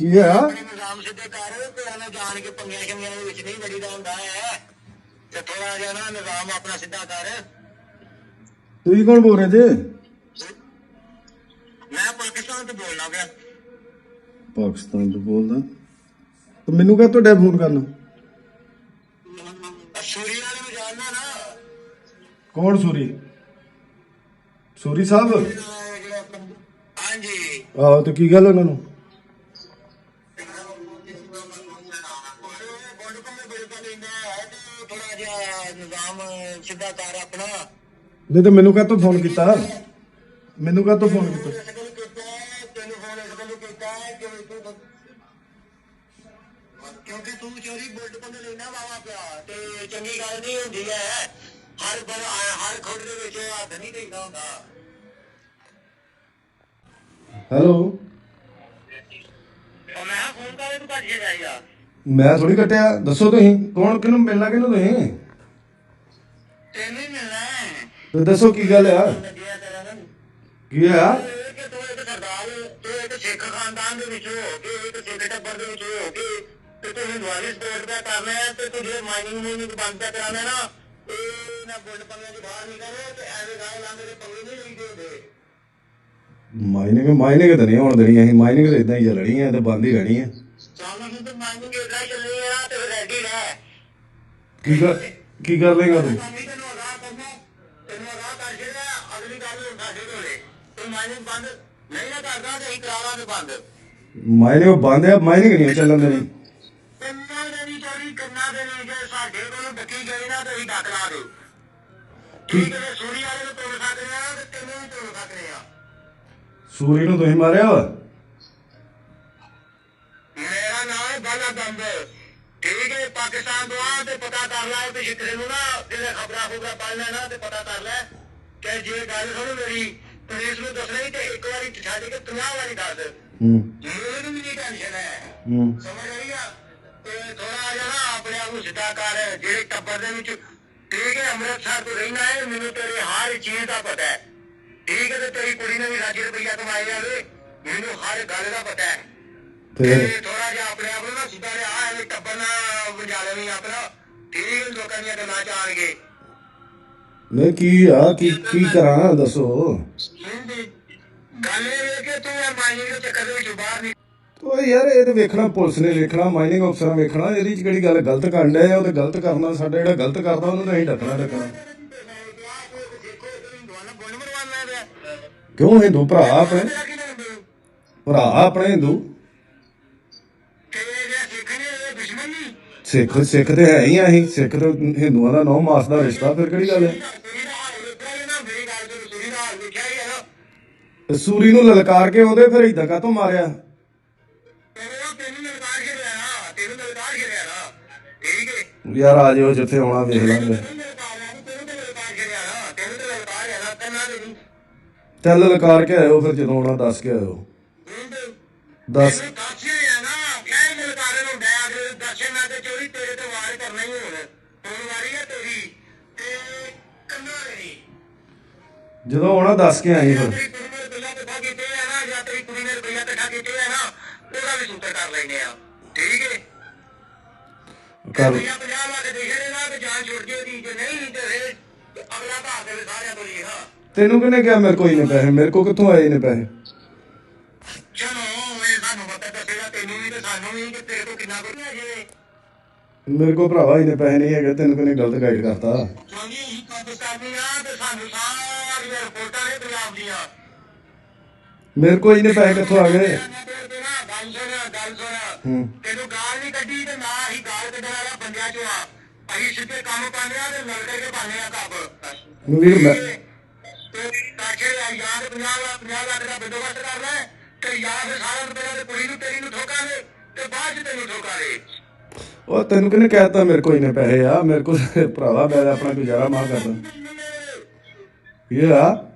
ਕੀ ਆ ਆਪਣੇ ਨਿਜ਼ਾਮ ਸਿੱਧੇ ਕਰ ਤੇ ਉਹਨਾਂ ਜਾਣ ਕੇ ਪੰਗੀਆਂ ਸ਼ੰਗੀਆਂ ਦੇ ਵਿੱਚ ਨਹੀਂ ਵੜੀ ਦਾ ਹੁੰਦਾ। ਹੈ ਤੇ ਥੋੜਾ ਜਿਹਾ ਨਾ ਨਿਜ਼ਾਮ ਆਪਣਾ ਸਿੱਧਾ ਕਰ। ਤੁਸੀਂ ਕੌਣ ਬੋਲ ਰਹੇ ਜੇ? ਮੈਂ ਪਾਕਿਸਤਾਨ ਤੋਂ ਬੋਲਣਾ ਪਿਆ। ਪਾਕਿਸਤਾਨ ਤੋਂ ਬੋਲਦਾ? ਤੇ ਮੈਨੂੰ ਕਹ ਤੁਹਾਡਾ ਫੋਨ ਕਰਨਾ? ਸੂਰੀ ਵਾਲੇ ਨੂੰ ਜਾਣਦਾ ਨਾ। ਕੌਣ ਸੂਰੀ? ਸੂਰੀ ਸਾਹਿਬ? ਹਾਂਜੀ। ਆਹੋ ਤੇ ਕੀ ਗੱਲ ਉਹਨਾਂ ਨੂੰ? ਜਿਹਾ ਨਿਜ਼ਾਮ ਸਿੱਧਾ ਕਰ ਆਪਣਾ। ਨਹੀਂ ਤੇ ਮੈਨੂੰ ਕਹ ਤੋਂ ਫੋਨ ਕੀਤਾ? ਮੈਨੂੰ ਕਹ ਤੋਂ ਫੋਨ ਕੀਤਾ? ਇਸ ਕੋਲ ਕੀਤਾ ਹੈ, ਤੈਨੂੰ ਫੋਨ ਇਸ ਕੋਲ ਕੀਤਾ ਹੈ ਕਿ ਤੂੰ ਕਿਉਂਕਿ ਤੂੰ ਚੋਰੀ ਬੁਲਟ ਬੰਦ ਲੈਣਾ ਵਾਵਾ ਪਿਆ। ਤੇ ਚੰਗੀ ਗੱਲ ਨਹੀਂ ਹੁੰਦੀ ਹੈ ਹਰ ਬਰ ਹਰ ਖੋੜ ਦੇ ਵਿੱਚ ਹੱਥ ਨਹੀਂ ਦੇਈਦਾ ਹੁੰਦਾ। ਹੈਲੋ ਉਹ ਮੈਂ ਫੋਨ ਕਰੇ ਤੂੰ ਭੱਜ ਜਾਈਆ ਮੈਂ ਥੋੜੀ ਕੱਟਿਆ ਦੱਸੋ ਤੁਸੀਂ ਕੌਣ ਕਿਹਨੂੰ ਮਿਲਣਾ ਕਿਹਨੂੰ ਤੁਸੀਂ? ਤੈਨੂੰ ਮਿਲਣਾ ਹੈ। ਤੇ ਦੱਸੋ ਕੀ ਗੱਲ ਆ? ਲੱਗਿਆ ਤੇਰਾ ਨਾ ਕੀ ਆ ਇਹ ਕਿ ਤੂੰ ਇੱਕ ਸਰਦਾਰ ਤੂੰ ਇੱਕ ਸਿੱਖ ਖਾਨਦਾਨ ਦੇ ਵਿੱਚੋਂ ਹੋ ਕੇ ਇੱਕ ਸਿੱਖ ਟੱਬਰ ਦੇ ਵਿੱਚੋਂ ਹੋ ਕੇ ਤੇ ਤੂੰ ਹਿੰਦੂਆਲੀ ਸਪੋਰਟ ਦਾ ਕਰਨਾ ਹੈ ਤੇ ਤੂੰ ਜੇ ਮਾਈਨਿੰਗ ਮੂਨਿੰਗ ਬੰਦ ਦਾ ਕਰਾਣਾ ਨਾ ਇਹ ਨਾ ਬੁੱਢ ਪੰਗਿਆਂ ਦੀ ਬਾਹਰ ਨਿਕਲੇ ਤੇ ਐਵੇਂ ਗਾਇ ਲਾਂਦੇ ਦੇ ਪੰਗੇ ਨਹੀਂ ਲਈਦੇ ਹੁੰਦੇ ਮਾਈਨਿੰਗ ਮਾਈਨਿੰਗ ਤਾਂ ਨਹੀਂ ਹੋਣ ਦੇਣੀ ਅਸੀਂ ਮਾਈਨਿੰਗ ਤਾਂ ਇਦਾਂ ਹੀ ਚੱਲਣੀ ਹੈ ਤੇ ਬੰਦ ਹੀ ਰਹਿਣੀ ਹੈ। ਹੁਣ ਤੇ ਮਾਈਨਿੰਗ ਇਦਾਂ ਚੱਲੇ ਆ ਤੇ ਰੈਡੀ ਰਹਿ ਕੀ ਕਰ ਕੀ ਕਰ ਲੇਗਾ ਤੂੰ ਮੰਮੀ ਤੈਨੂੰ ਅਗਾਹ ਕਰਨਾ ਤੈਨੂੰ ਅਗਾਹ ਕਰ ਜਿਹੜਾ ਅਗਲੀ ਗੱਲ ਨੂੰ ਦੱਸ ਦੇ ਹੋਲੇ ਤੂੰ ਮਾਈਨਿੰਗ ਬੰਦ। ਨਹੀਂ ਨਾ ਕਰਦਾ ਤੇ ਅਸੀਂ ਕਰਾਵਾਂਗੇ ਬੰਦ। ਮਾਈਨਿੰਗ ਬੰਦ ਆ ਮਾਈਨਿੰਗ ਨਹੀਂ ਚੱਲਣ ਦੇਣੀ ਕੰਨਾਂ ਦੇ ਵੀ ਚੋਰੀ ਕੰਨਾਂ ਦੇ ਵੀ ਜੇ ਸਾਡੇ ਕੋਲੋਂ ਡੱਕੀ ਗਈ ਨਾ ਤੇ ਅਸੀਂ ਡੱਕ ਲਾ ਦੇ। ਠੀਕ ਹੈ ਸੂਰੀ ਵਾਲੇ ਨੂੰ ਤੋੜ ਸਕਦੇ ਆ ਤੇ ਤੈਨੂੰ ਵੀ ਤੋੜ ਸਕਦੇ ਆ ਸੂਰੀ ਨੂੰ ਤੁਸੀਂ ਮਾਰਿਆ ਵਾ? ਪਾਕਿਸਤਾਨ ਤੋਂ ਆ ਤੇ ਪਤਾ ਕਰ ਲੈ ਤੇ ਸ਼ਿਕਰੇ ਨੂੰ ਨਾ ਜਿਹੜੇ ਖਬਰਾਂ ਖਬਰਾਂ ਪੜ੍ਹਨਾ ਨਾ ਤੇ ਪਤਾ ਕਰ ਲੈ ਕਿ ਜੇ ਗੱਲ ਸੁਣ ਮੇਰੀ ਪੁਲਿਸ ਨੂੰ ਦੱਸਣਾ ਤੇ ਇੱਕ ਵਾਰੀ ਛੱਡ ਕੇ 50 ਵਾਰੀ ਦੱਸ ਹੂੰ। ਮੈਨੂੰ ਵੀ ਨਹੀਂ ਟੈਨਸ਼ਨ ਹੈ। ਹੂੰ। ਸਮਝ ਆਈ ਆ? ਤੇ ਥੋੜਾ ਜਿਹਾ ਨਾ ਆਪਣੇ ਆਪ ਨੂੰ ਸਿੱਧਾ ਕਰ ਜਿਹੜੇ ਟੱਬਰ ਦੇ ਵਿੱਚ ਠੀਕ ਹੈ ਅੰਮ੍ਰਿਤਸਰ ਤੋਂ ਰਹਿਣਾ ਹੈ ਮੈਨੂੰ ਤੇਰੇ ਹਰ ਚੀਜ਼ ਦਾ ਪਤਾ ਹੈ। ਠੀਕ ਹੈ ਤੇ ਤੇਰੀ ਕੁੜੀ ਨੇ ਵੀ ਲੱਖ ਰੁਪਈਆ ਕਮਾਇਆ ਜਾਵੇ ਮੈਨੂੰ ਹਰ ਗੱਲ ਦਾ ਪਤਾ ਹੈ। ਤੇ ਥੋੜਾ ਜਿਹਾ ਆਪਣੇ ਆਪ ਨੂੰ ਨਾ ਸਿੱਧਾ ਲਿਆ ਐਵੇਂ ਟੱਬਰ ਨਾ ਲੈਣੀ ਆਪਣਾ ਠੀਕ ਹੈ ਲੋਕਾਂ ਦੀਆਂ ਗੱਲਾਂ ਚ ਆਣਗੇ ਨਹੀਂ ਕੀ ਆ? ਕੀ ਕੀ ਕਰਾਂ? ਦੱਸੋ। ਗੱਲ ਇਹ ਹੈ ਕਿ ਤੂੰ ਇਹ ਮਾਈਨਿੰਗ ਦੇ ਚੱਕਰ ਵਿੱਚ ਬਾਹਰ ਨਹੀਂ ਓ ਯਾਰ ਇਹ ਤੇ ਵੇਖਣਾ ਪੁਲਿਸ ਨੇ ਵੇਖਣਾ ਮਾਈਨਿੰਗ ਅਫਸਰਾਂ ਵੇਖਣਾ ਇਹਦੀ ਚ ਕਿਹੜੀ ਗੱਲ ਗਲਤ ਕਰਨ ਡਿਆ ਉਹ ਤੇ ਗਲਤ ਕਰਨਾ ਸਾਡਾ ਜਿਹੜਾ ਗਲਤ ਕਰਦਾ ਉਹਨੂੰ ਤਾਂ ਅਸੀਂ ਡੱਕਣਾ ਡੱਕਣਾ। ਕਿਉਂ ਹਿੰਦੂ? ਭਰਾ ਆਪਣੇ। ਭਰਾ ਆਪਣੇ ਹਿੰਦੂ। ਸਿੱਖ ਸਿੱਖ ਤੇ ਹੈ ਹੀ ਆ ਅਸੀਂ, ਸਿੱਖ ਤੇ ਹਿੰਦੂਆਂ ਦਾ ਨੌ ਮਾਸ ਦਾ ਰਿਸ਼ਤਾ, ਫਿਰ ਕਿਹੜੀ ਗੱਲ ਹੈ? ਸੂਰੀ ਨੂੰ ਲਲਕਾਰ ਕੇ ਉਹਦੇ ਫਿਰ ਇਦਾਂ ਕਾਤੋਂ ਮਾਰਿਆ? ਯਾਰ ਆ ਜਿਓ, ਜਿੱਥੇ ਆਉਣਾ ਵੇਖ ਲਾਂਗੇ। ਚੱਲ ਲਲਕਾਰ ਕੇ ਆਇਓ ਫਿਰ ਜਦੋਂ ਆਉਣਾ, ਦੱਸ ਕੇ ਆਇਓ। ਦੱਸ ਜਦੋਂ ਆਉਣਾ ਦੱਸ ਕੇ ਆਈ ਫਿਰ। ਠੀਕ ਹੈ? ਕਰ। ਰੁਪਈਆ 50 ਲੱਖ ਦੇ ਨਾ ਤੇ ਜਾਨ ਛੁੱਟ ਜੇਗੀ ਜੇ ਨਹੀਂ ਤੇ ਫਿਰ ਅਗਲਾ ਭਾਗ ਦੇ ਸਾਰਿਆਂ ਤੋਂ ਜੀ ਹਾਂ ਤੈਨੂੰ ਕਿਹਨੇ ਕਿਹਾ ਮੇਰੇ ਕੋਲ ਹੀ ਨੇ ਪੈਸੇ? ਮੇਰੇ ਕੋਲ ਕਿੱਥੋਂ ਆਏ ਨੇ ਪੈਸੇ? ਚਲੋ ਇਹ ਸਾਨੂੰ ਪਤਾ ਦੱਸੇਗਾ ਤੈਨੂੰ ਵੀ ਤੇ ਸਾਨੂੰ ਵੀ ਕਿ ਤੇਰੇ ਤੋਂ ਕਿੰਨਾ ਕੁ ਹੈ ਜੇ। ਮੇਰੇ ਕੋਲ ਭਰਾਵਾ ਹੀ ਨੇ ਪੈਸੇ ਨਹੀਂ ਹੈਗੇ ਤੈਨੂੰ ਕਿਹਨੇ ਗਲਤ ਗਾਈਡ ਕਰਤਾ? ਕਿਉਂਕਿ ਅਸੀਂ ਪਾਕਿਸਤਾਨੀ ਆ ਤੇ ਸਾਨੂੰ ਸਾਰੀਆਂ ਰਿਪੋਰਟਾਂ ਨੇ ਪੰਜਾਬ ਦੀਆਂ। ਮੇਰੇ ਕੋਲ ਹੀ ਨੇ ਪੈਸੇ ਕਿੱਥੋਂ ਆ ਗਏ? ਤੇ ਤੇਰਾ ਗੱਲ ਸੁਣ ਗੱਲ ਸੁਣ। ਹੂੰ। ਤੈਨੂੰ ਗਾਲ ਨਹੀਂ ਕੱਢੀ ਤੇ ਨਾ ਹੀ ਗਾਲ ਕੱਢਣ ਵਾਲਾ ਬੰਦਿਆਂ ਚੋਂ ਆ। ਅਸੀਂ ਸਿੱਧੇ ਕੰਮ ਪਾਉਂਦੇ ਆ ਤੇ ਮਿਲ ਕੇ ਪਾਉਂਦੇ ਆ ਕੱਬ ਵੀਰ ਮੈਂ ਤੇ ਕਾਛੇ ਆ ਯਾਰ 50 ਲੱਖ 50 ਲੱਖ ਦਾ ਬੰਦੋਬਸਤ ਕਰ ਲੈ ਤੇ ਯਾਰ ਫਿਰ ਸਾਰਾ ਰੁਪਏ ਤੇ ਕੁੜੀ ਨੂੰ ਤੇਰੀ ਨੂੰ ਠੋਕਾ ਦੇ ਤੇ ਬਾਅਦ ਚ ਤੈਨੂੰ ਠੋਕਾ ਦੇ ਉਹ ਤੈਨੂੰ ਕਿਹਨੇ ਕਹਿਤਾ ਮੇਰੇ ਕੋਲ ਹੀ ਪੈਸੇ ਆ? ਮੇਰੇ ਕੋਲ ਭਰਾਵਾ, ਮੈਂ ਆਪਣਾ ਗੁਜ਼ਾਰਾ ਮਾਂ ਕਰਦਾ। ਇਹ ਆ